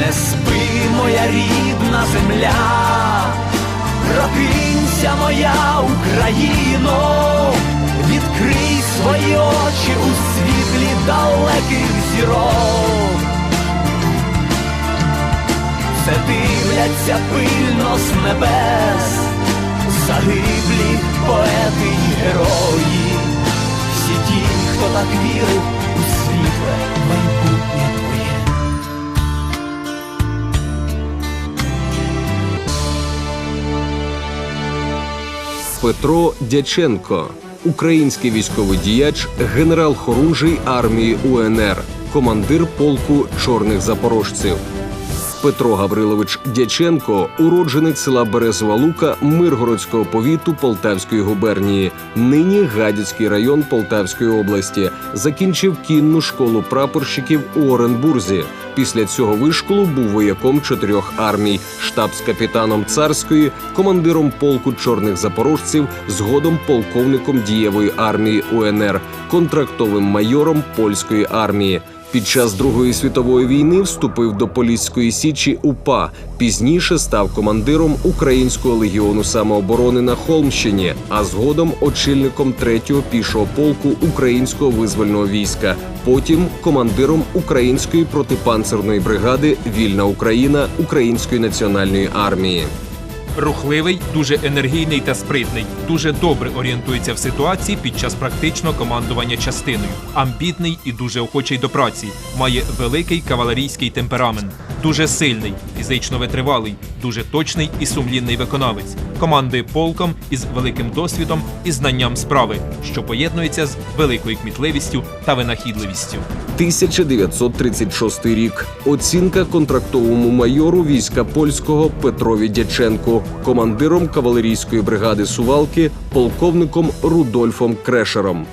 Не спи, моя рідна земля, прокинься, моя Україно, відкрий свої очі у світлі далеких зірок. Все дивляться пильно з небес, загиблі поети й герої, всі ті, хто так вірив у світле майбутнє Петро Дяченко, український військовий діяч, генерал хорунжий армії УНР, командир полку чорних запорожців. Петро Гаврилович Дяченко, уродженець села Березова Лука Миргородського повіту Полтавської губернії, нині Гадяцький район Полтавської області. Закінчив кінну школу прапорщиків у Оренбурзі. Після цього вишколу був вояком чотирьох армій, штабс-капітаном царської, командиром полку чорних запорожців, згодом полковником дієвої армії УНР, контрактовим майором польської армії. Під час Другої світової війни вступив до Поліської січі УПА. Пізніше став командиром Українського легіону самооборони на Холмщині, а згодом очільником 3-го пішого полку Українського визвольного війська. Потім командиром Української протипанцерної бригади Вільна Україна Української національної армії. Рухливий, дуже енергійний та спритний, дуже добре орієнтується в ситуації під час практичного командування частиною. Амбітний і дуже охочий до праці, має великий кавалерійський темперамент, дуже сильний, фізично витривалий, дуже точний і сумлінний виконавець. Командує полком із великим досвідом і знанням справи, що поєднується з великою кмітливістю та винахідливістю. 1936 рік. Оцінка контрактовому майору війська польського Петрові Дяченку, командиром кавалерійської бригади Сувалки, полковником Рудольфом Крешером.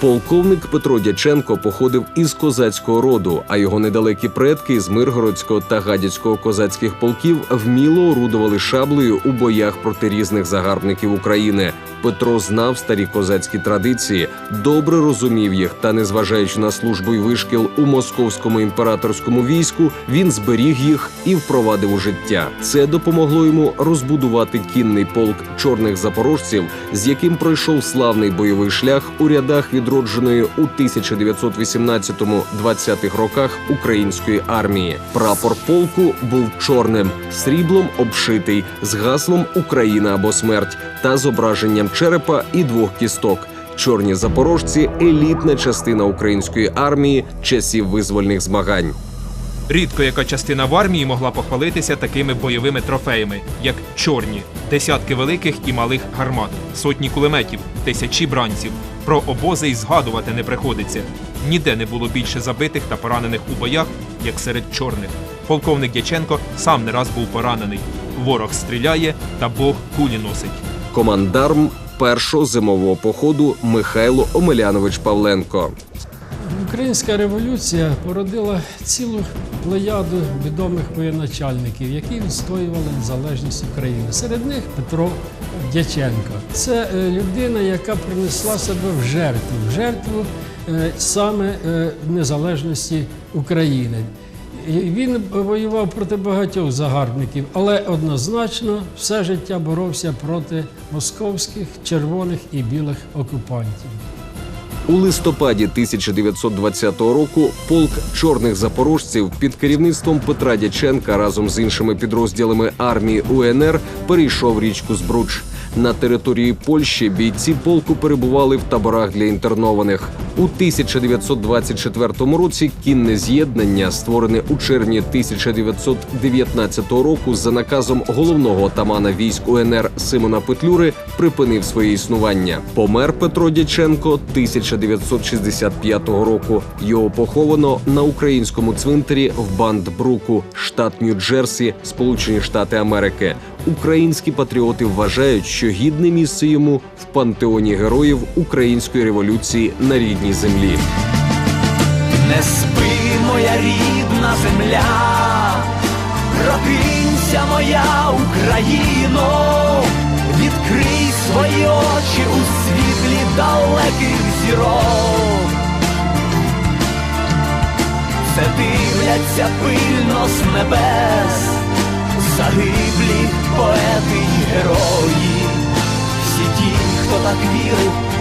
Полковник Петро Дяченко походив із козацького роду, а його недалекі предки з Миргородського та Гадяцького козацьких полків вміло орудували шаблею у боях проти різних загарбників України. Петро знав старі козацькі традиції, добре розумів їх та, незважаючи на службу й вишкіл у московському імператорському війську, він зберіг їх і впровадив у життя. Це допомогло йому розбудувати кінний полк чорних запорожців, з яким пройшов славний бойовий шлях у рядах відродженої у 1918-20-х роках української армії. Прапор полку був чорним, сріблом обшитий, з гаслом Україна або смерть та зображенням черепа і двох кісток. Чорні запорожці елітна частина української армії часів визвольних змагань. Рідко яка частина в армії могла похвалитися такими бойовими трофеями, як чорні, десятки великих і малих гармат, сотні кулеметів, тисячі бранців. Про обози й згадувати не приходиться. Ніде не було більше забитих та поранених у боях, як серед чорних. Полковник Дяченко сам не раз був поранений. Ворог стріляє, та Бог кулі носить. Командарм першого зимового походу Михайло Омелянович Павленко. Українська революція породила цілу плеяду відомих воєначальників, які відстоювали незалежність України. Серед них Петро Дяченко. Це е, людина, яка принесла себе в жертву, в жертву е, саме е, незалежності України. Він воював проти багатьох загарбників, але однозначно все життя боровся проти московських, червоних і білих окупантів. У листопаді 1920 року полк чорних запорожців під керівництвом Петра Дяченка разом з іншими підрозділами армії УНР перейшов річку Збруч. На території Польщі бійці полку перебували в таборах для інтернованих. У 1924 році кінне з'єднання, створене у червні 1919 року за наказом головного отамана військ УНР Симона Петлюри, припинив своє існування. Помер Петро Дяченко 1965 року. Його поховано на українському цвинтарі в Бандбруку, штат Нью-Джерсі, Сполучені Штати Америки. Українські патріоти вважають, що гідне місце йому в пантеоні героїв української революції на рідній землі. Не спи, моя рідна земля, прокинься, моя Україно, відкрий свої очі у світлі далеких зірок. Все дивляться дивляться пильно з небес, загиблі поети і герої, всі ті, хто так вірив.